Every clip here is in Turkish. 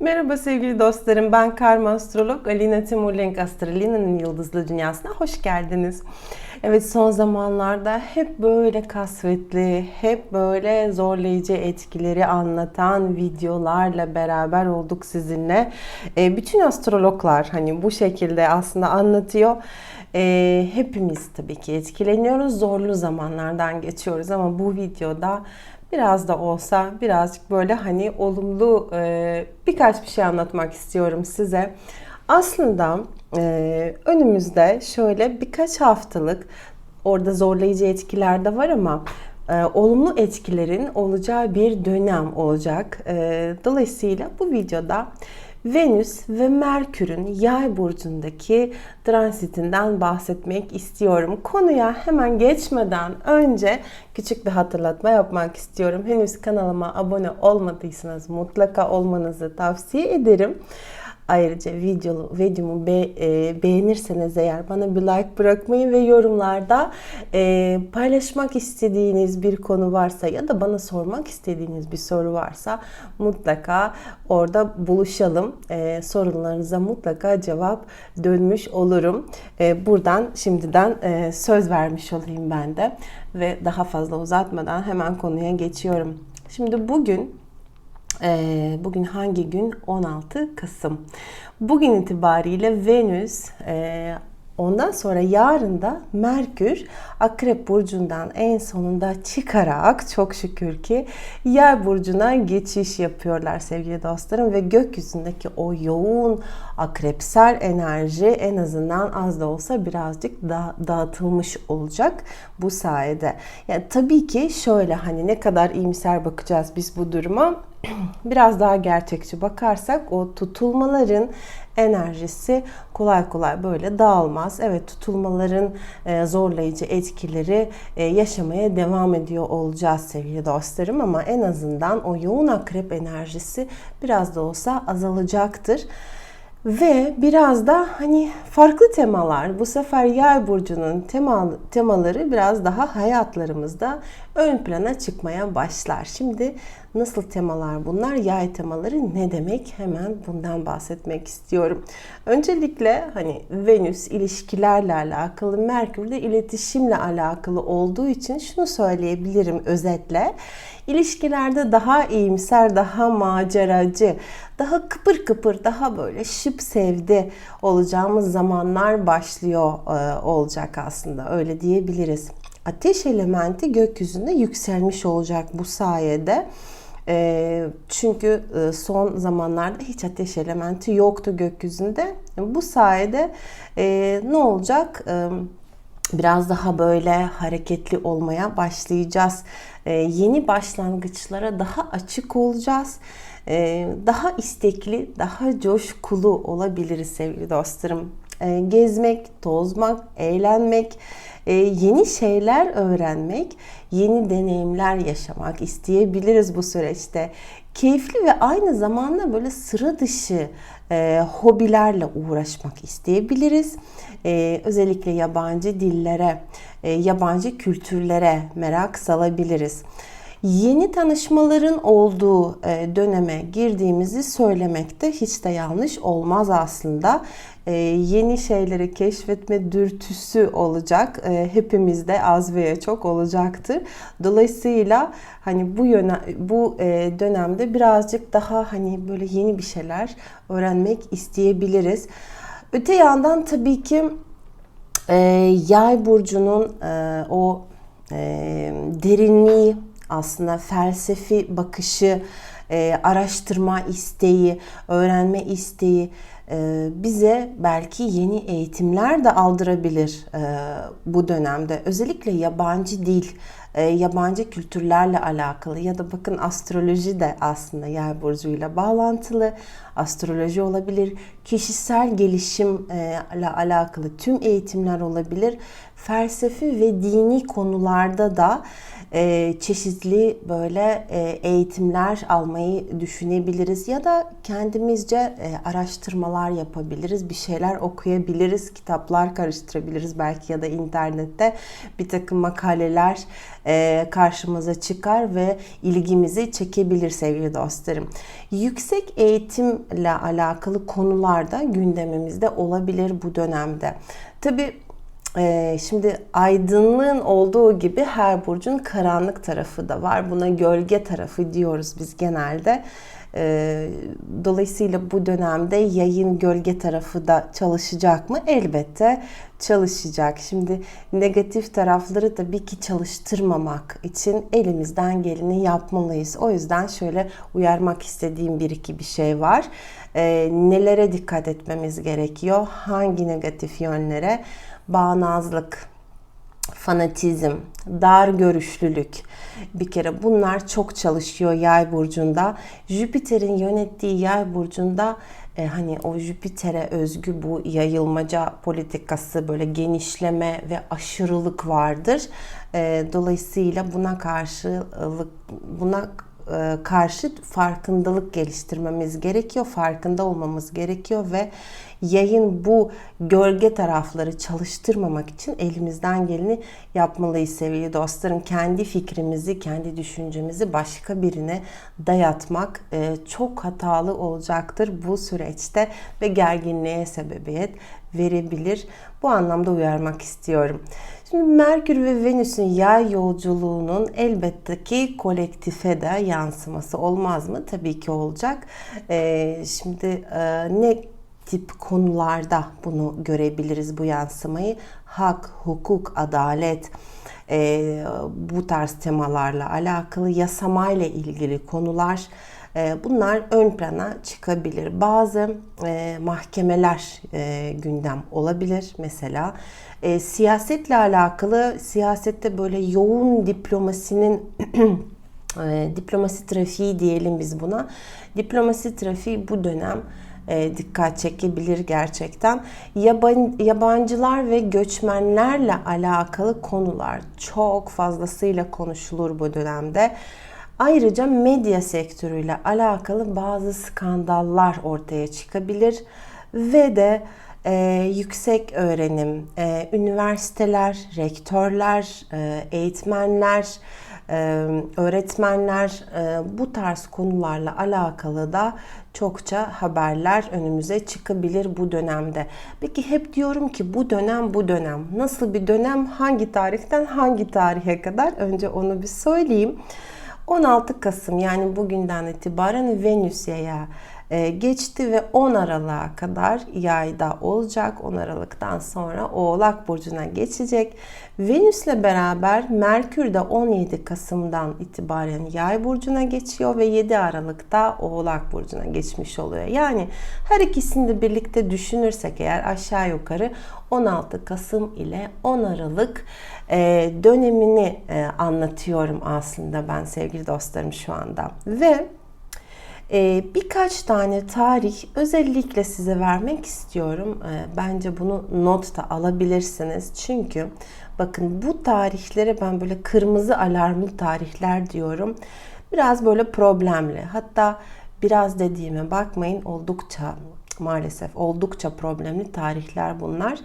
Merhaba sevgili dostlarım. Ben karma astrolog Alina Timurlenk Astrolina'nın Yıldızlı Dünyası'na hoş geldiniz. Evet son zamanlarda hep böyle kasvetli, hep böyle zorlayıcı etkileri anlatan videolarla beraber olduk sizinle. E, bütün astrologlar hani bu şekilde aslında anlatıyor. E, hepimiz tabii ki etkileniyoruz. Zorlu zamanlardan geçiyoruz ama bu videoda biraz da olsa birazcık böyle hani olumlu e, birkaç bir şey anlatmak istiyorum size. Aslında e, önümüzde şöyle birkaç haftalık orada zorlayıcı etkiler de var ama e, olumlu etkilerin olacağı bir dönem olacak. E, dolayısıyla bu videoda Venüs ve Merkür'ün yay burcundaki transitinden bahsetmek istiyorum. Konuya hemen geçmeden önce küçük bir hatırlatma yapmak istiyorum. Henüz kanalıma abone olmadıysanız mutlaka olmanızı tavsiye ederim. Ayrıca video, videomu be, e, beğenirseniz eğer bana bir like bırakmayı ve yorumlarda e, paylaşmak istediğiniz bir konu varsa ya da bana sormak istediğiniz bir soru varsa mutlaka orada buluşalım. E, sorunlarınıza mutlaka cevap dönmüş olurum. E, buradan şimdiden e, söz vermiş olayım ben de ve daha fazla uzatmadan hemen konuya geçiyorum. Şimdi bugün ee, bugün hangi gün? 16 Kasım. Bugün itibariyle Venüs e, ondan sonra yarın da Merkür Akrep Burcu'ndan en sonunda çıkarak çok şükür ki Yay Burcu'na geçiş yapıyorlar sevgili dostlarım ve gökyüzündeki o yoğun akrepsel enerji en azından az da olsa birazcık da dağıtılmış olacak bu sayede. Yani tabii ki şöyle hani ne kadar iyimser bakacağız biz bu duruma biraz daha gerçekçi bakarsak o tutulmaların enerjisi kolay kolay böyle dağılmaz. Evet tutulmaların e, zorlayıcı etkileri e, yaşamaya devam ediyor olacağız sevgili dostlarım ama en azından o yoğun akrep enerjisi biraz da olsa azalacaktır. Ve biraz da hani farklı temalar. Bu sefer Yay burcunun tema, temaları biraz daha hayatlarımızda ön plana çıkmaya başlar. Şimdi nasıl temalar bunlar? Yay temaları ne demek? Hemen bundan bahsetmek istiyorum. Öncelikle hani Venüs ilişkilerle alakalı, Merkür de iletişimle alakalı olduğu için şunu söyleyebilirim özetle. İlişkilerde daha iyimser, daha maceracı, daha kıpır kıpır, daha böyle şıp sevdi olacağımız zamanlar başlıyor e, olacak aslında. Öyle diyebiliriz. Ateş elementi gökyüzünde yükselmiş olacak bu sayede. E, çünkü e, son zamanlarda hiç ateş elementi yoktu gökyüzünde. Bu sayede ne olacak? biraz daha böyle hareketli olmaya başlayacağız. Ee, yeni başlangıçlara daha açık olacağız. Ee, daha istekli, daha coşkulu olabiliriz sevgili dostlarım. Ee, gezmek, tozmak, eğlenmek, e, yeni şeyler öğrenmek, yeni deneyimler yaşamak isteyebiliriz bu süreçte. Keyifli ve aynı zamanda böyle sıra dışı e, hobilerle uğraşmak isteyebiliriz. E, özellikle yabancı dillere, e, yabancı kültürlere merak salabiliriz. Yeni tanışmaların olduğu e, döneme girdiğimizi söylemekte hiç de yanlış olmaz aslında. E, yeni şeyleri keşfetme dürtüsü olacak. E, hepimizde az veya çok olacaktır. Dolayısıyla hani bu yöne bu dönemde birazcık daha hani böyle yeni bir şeyler öğrenmek isteyebiliriz. Öte yandan tabii ki Yay burcunun o derinliği aslında felsefi bakışı, e, araştırma isteği, öğrenme isteği e, bize belki yeni eğitimler de aldırabilir e, bu dönemde. Özellikle yabancı dil, e, yabancı kültürlerle alakalı ya da bakın astroloji de aslında yay burcuyla bağlantılı. Astroloji olabilir, kişisel gelişimle alakalı tüm eğitimler olabilir. Felsefi ve dini konularda da e, çeşitli böyle e, eğitimler almayı düşünebiliriz ya da kendimizce e, araştırmalar yapabiliriz, bir şeyler okuyabiliriz, kitaplar karıştırabiliriz belki ya da internette bir takım makaleler e, karşımıza çıkar ve ilgimizi çekebilir sevgili dostlarım. Yüksek eğitimle alakalı konularda gündemimizde olabilir bu dönemde. Tabii şimdi aydınlığın olduğu gibi her burcun karanlık tarafı da var. Buna gölge tarafı diyoruz biz genelde. Ee, dolayısıyla bu dönemde yayın gölge tarafı da çalışacak mı? Elbette çalışacak. Şimdi negatif tarafları tabii ki çalıştırmamak için elimizden geleni yapmalıyız. O yüzden şöyle uyarmak istediğim bir iki bir şey var. Ee, nelere dikkat etmemiz gerekiyor? Hangi negatif yönlere? Bağnazlık, fanatizm, dar görüşlülük. Bir kere bunlar çok çalışıyor yay burcunda. Jüpiter'in yönettiği yay burcunda e, hani o Jüpiter'e özgü bu yayılmaca politikası böyle genişleme ve aşırılık vardır. E, dolayısıyla buna karşılık buna karşı farkındalık geliştirmemiz gerekiyor, farkında olmamız gerekiyor ve yayın bu gölge tarafları çalıştırmamak için elimizden geleni yapmalıyız sevgili dostlarım. Kendi fikrimizi, kendi düşüncemizi başka birine dayatmak e, çok hatalı olacaktır bu süreçte ve gerginliğe sebebiyet verebilir. Bu anlamda uyarmak istiyorum. Şimdi Merkür ve Venüs'ün yay yolculuğunun elbette ki kolektife de yansıması olmaz mı? Tabii ki olacak. Ee, şimdi e, ne tip konularda bunu görebiliriz bu yansımayı? Hak, hukuk, adalet, e, bu tarz temalarla alakalı yasamayla ilgili konular bunlar ön plana çıkabilir. Bazı e, mahkemeler e, gündem olabilir mesela. E, siyasetle alakalı siyasette böyle yoğun diplomasinin diplomasi trafiği diyelim biz buna. Diplomasi trafiği bu dönem dikkat çekebilir gerçekten. Yaban, yabancılar ve göçmenlerle alakalı konular çok fazlasıyla konuşulur bu dönemde. Ayrıca medya sektörüyle alakalı bazı skandallar ortaya çıkabilir ve de e, yüksek öğrenim, e, üniversiteler, rektörler, e, eğitmenler, e, öğretmenler e, bu tarz konularla alakalı da çokça haberler önümüze çıkabilir bu dönemde. Peki hep diyorum ki bu dönem bu dönem. Nasıl bir dönem? Hangi tarihten hangi tarihe kadar? Önce onu bir söyleyeyim. 16 Kasım yani bugünden itibaren Venüs yaya e, geçti ve 10 Aralık'a kadar yayda olacak. 10 Aralık'tan sonra Oğlak Burcu'na geçecek. Venüs'le beraber Merkür de 17 Kasım'dan itibaren Yay burcuna geçiyor ve 7 Aralık'ta Oğlak burcuna geçmiş oluyor. Yani her ikisini de birlikte düşünürsek eğer aşağı yukarı 16 Kasım ile 10 Aralık e, dönemini e, anlatıyorum aslında ben sevgili dostlarım şu anda. Ve ee, birkaç tane tarih özellikle size vermek istiyorum. Ee, bence bunu not da alabilirsiniz. Çünkü bakın bu tarihlere ben böyle kırmızı alarmlı tarihler diyorum. Biraz böyle problemli. Hatta biraz dediğime bakmayın oldukça maalesef oldukça problemli tarihler bunlar.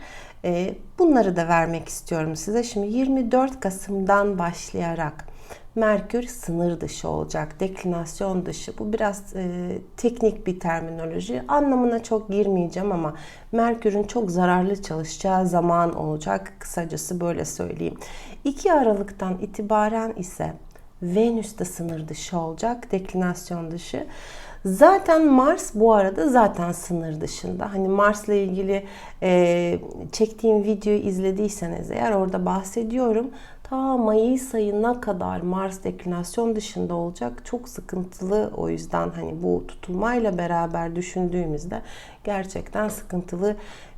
Ee, bunları da vermek istiyorum size. Şimdi 24 Kasım'dan başlayarak Merkür sınır dışı olacak, deklinasyon dışı. Bu biraz e, teknik bir terminoloji. Anlamına çok girmeyeceğim ama Merkür'ün çok zararlı çalışacağı zaman olacak. Kısacası böyle söyleyeyim. 2 Aralık'tan itibaren ise Venüs de sınır dışı olacak, deklinasyon dışı. Zaten Mars bu arada zaten sınır dışında. Hani Mars'la ilgili e, çektiğim videoyu izlediyseniz eğer orada bahsediyorum ta Mayıs ayına kadar Mars deklinasyon dışında olacak. Çok sıkıntılı o yüzden hani bu tutulmayla beraber düşündüğümüzde gerçekten sıkıntılı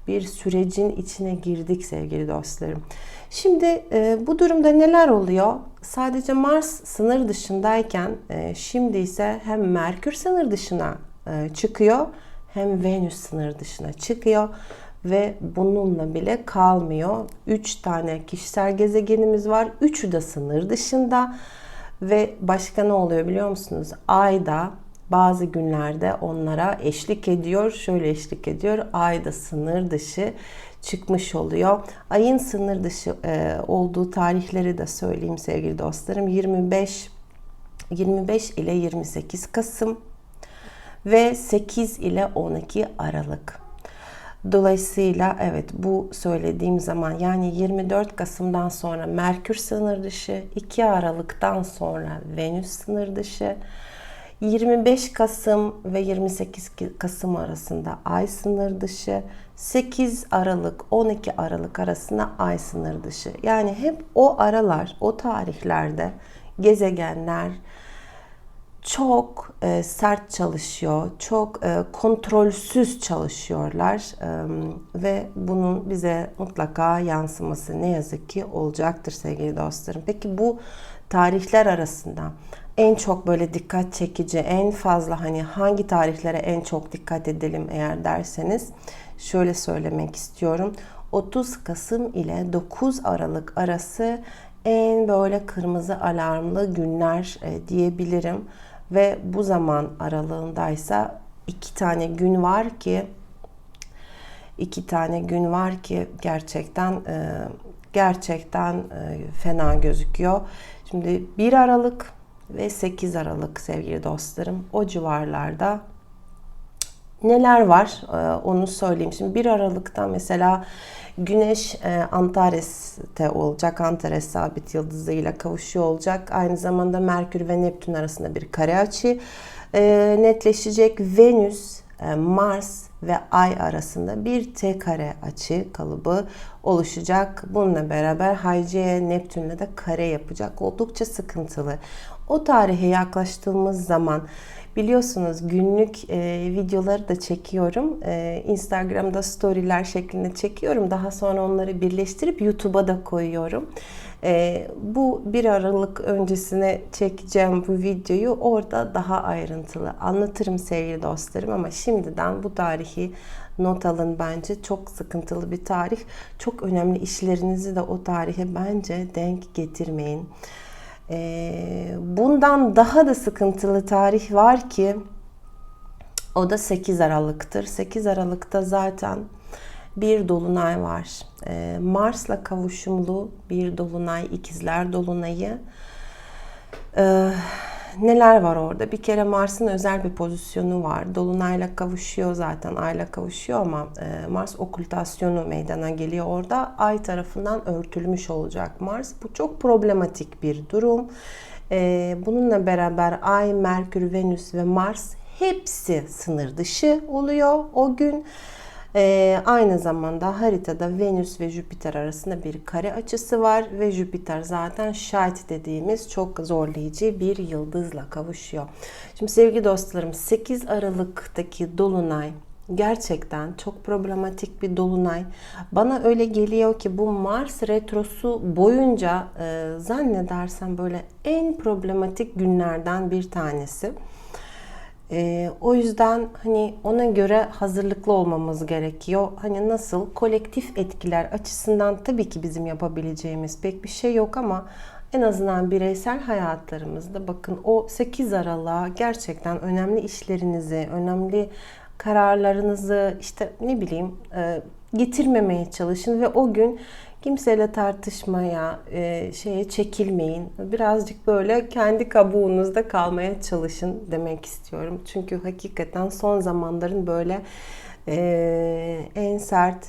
bir sürecin içine girdik sevgili dostlarım. Şimdi e, bu durumda neler oluyor? Sadece Mars sınır dışındayken e, şimdi ise hem Merkür sınır dışına e, çıkıyor hem Venüs sınır dışına çıkıyor ve bununla bile kalmıyor. 3 tane kişisel gezegenimiz var. Üçü de sınır dışında ve başka ne oluyor biliyor musunuz? Ayda bazı günlerde onlara eşlik ediyor. Şöyle eşlik ediyor. Ayda sınır dışı çıkmış oluyor. Ayın sınır dışı e, olduğu tarihleri de söyleyeyim sevgili dostlarım. 25 25 ile 28 Kasım ve 8 ile 12 Aralık. Dolayısıyla evet bu söylediğim zaman yani 24 Kasım'dan sonra Merkür sınır dışı, 2 Aralık'tan sonra Venüs sınır dışı, 25 Kasım ve 28 Kasım arasında Ay sınır dışı, 8 Aralık 12 Aralık arasında Ay sınır dışı. Yani hep o aralar, o tarihlerde gezegenler çok e, sert çalışıyor, çok e, kontrolsüz çalışıyorlar e, ve bunun bize mutlaka yansıması ne yazık ki olacaktır sevgili dostlarım. Peki bu tarihler arasında en çok böyle dikkat çekici, en fazla hani hangi tarihlere en çok dikkat edelim eğer derseniz şöyle söylemek istiyorum. 30 Kasım ile 9 Aralık arası en böyle kırmızı alarmlı günler e, diyebilirim ve bu zaman aralığındaysa iki tane gün var ki iki tane gün var ki gerçekten e, gerçekten e, fena gözüküyor. Şimdi 1 Aralık ve 8 Aralık sevgili dostlarım o civarlarda neler var onu söyleyeyim. Şimdi 1 Aralık'ta mesela Güneş Antares'te olacak. Antares sabit yıldızıyla kavuşuyor olacak. Aynı zamanda Merkür ve Neptün arasında bir kare açı netleşecek. Venüs, Mars ve Ay arasında bir T kare açı kalıbı oluşacak. Bununla beraber Hayce'ye Neptün'le de kare yapacak. Oldukça sıkıntılı. O tarihe yaklaştığımız zaman biliyorsunuz günlük e, videoları da çekiyorum. E, Instagram'da storyler şeklinde çekiyorum. Daha sonra onları birleştirip YouTube'a da koyuyorum. E, bu 1 Aralık öncesine çekeceğim bu videoyu orada daha ayrıntılı anlatırım sevgili dostlarım ama şimdiden bu tarihi not alın bence. Çok sıkıntılı bir tarih. Çok önemli işlerinizi de o tarihe bence denk getirmeyin. Ee, bundan daha da sıkıntılı tarih var ki o da 8 Aralık'tır. 8 Aralık'ta zaten bir dolunay var. Ee, Mars'la kavuşumlu bir dolunay, ikizler dolunayı. Ee, neler var orada? Bir kere Mars'ın özel bir pozisyonu var. Dolunayla kavuşuyor zaten, Ay'la kavuşuyor ama e, Mars okültasyonu meydana geliyor orada. Ay tarafından örtülmüş olacak Mars. Bu çok problematik bir durum. E, bununla beraber Ay, Merkür, Venüs ve Mars hepsi sınır dışı oluyor o gün. Ee, aynı zamanda haritada Venüs ve Jüpiter arasında bir kare açısı var ve Jüpiter zaten şahit dediğimiz çok zorlayıcı bir yıldızla kavuşuyor. Şimdi sevgili dostlarım 8 Aralık'taki dolunay gerçekten çok problematik bir dolunay. Bana öyle geliyor ki bu Mars retrosu boyunca e, zannedersem böyle en problematik günlerden bir tanesi. E, o yüzden hani ona göre hazırlıklı olmamız gerekiyor. Hani nasıl kolektif etkiler açısından tabii ki bizim yapabileceğimiz pek bir şey yok ama en azından bireysel hayatlarımızda bakın o 8 Aralık'a gerçekten önemli işlerinizi, önemli kararlarınızı işte ne bileyim e, getirmemeye çalışın ve o gün kimseyle tartışmaya, e, şeye çekilmeyin. Birazcık böyle kendi kabuğunuzda kalmaya çalışın demek istiyorum. Çünkü hakikaten son zamanların böyle e, en sert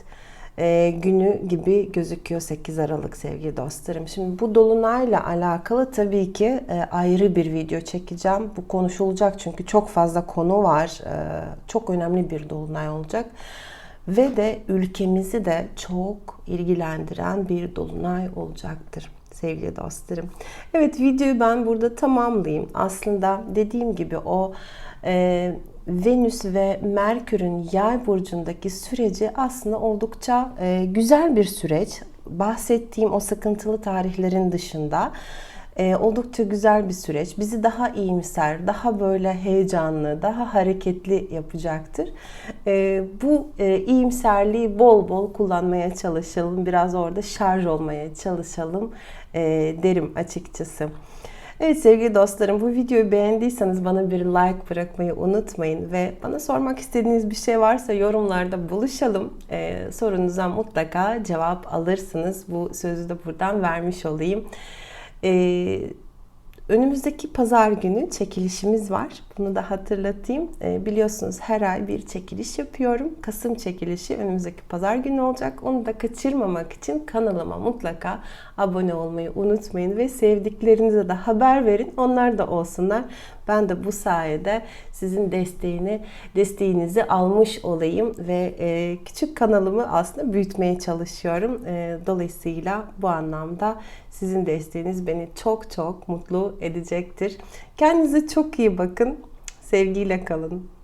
e, günü gibi gözüküyor 8 Aralık sevgili dostlarım. Şimdi bu dolunayla alakalı tabii ki e, ayrı bir video çekeceğim. Bu konuşulacak çünkü çok fazla konu var. E, çok önemli bir dolunay olacak ve de ülkemizi de çok ilgilendiren bir dolunay olacaktır sevgili dostlarım. Evet videoyu ben burada tamamlayayım. Aslında dediğim gibi o e, Venüs ve Merkür'ün yay burcundaki süreci aslında oldukça e, güzel bir süreç. Bahsettiğim o sıkıntılı tarihlerin dışında Ee, oldukça güzel bir süreç. Bizi daha iyimser, daha böyle heyecanlı, daha hareketli yapacaktır. Ee, bu e, iyimserliği bol bol kullanmaya çalışalım. Biraz orada şarj olmaya çalışalım e, derim açıkçası. Evet sevgili dostlarım bu videoyu beğendiyseniz bana bir like bırakmayı unutmayın ve bana sormak istediğiniz bir şey varsa yorumlarda buluşalım. Ee, sorunuza mutlaka cevap alırsınız. Bu sözü de buradan vermiş olayım. Ee, Önümüzdeki pazar günü çekilişimiz var. Bunu da hatırlatayım. E, biliyorsunuz her ay bir çekiliş yapıyorum. Kasım çekilişi önümüzdeki pazar günü olacak. Onu da kaçırmamak için kanalıma mutlaka abone olmayı unutmayın ve sevdiklerinize de haber verin. Onlar da olsunlar. Ben de bu sayede sizin desteğini, desteğinizi almış olayım ve e, küçük kanalımı aslında büyütmeye çalışıyorum. E, dolayısıyla bu anlamda sizin desteğiniz beni çok çok mutlu edecektir. Kendinize çok iyi bakın. Sevgiyle kalın.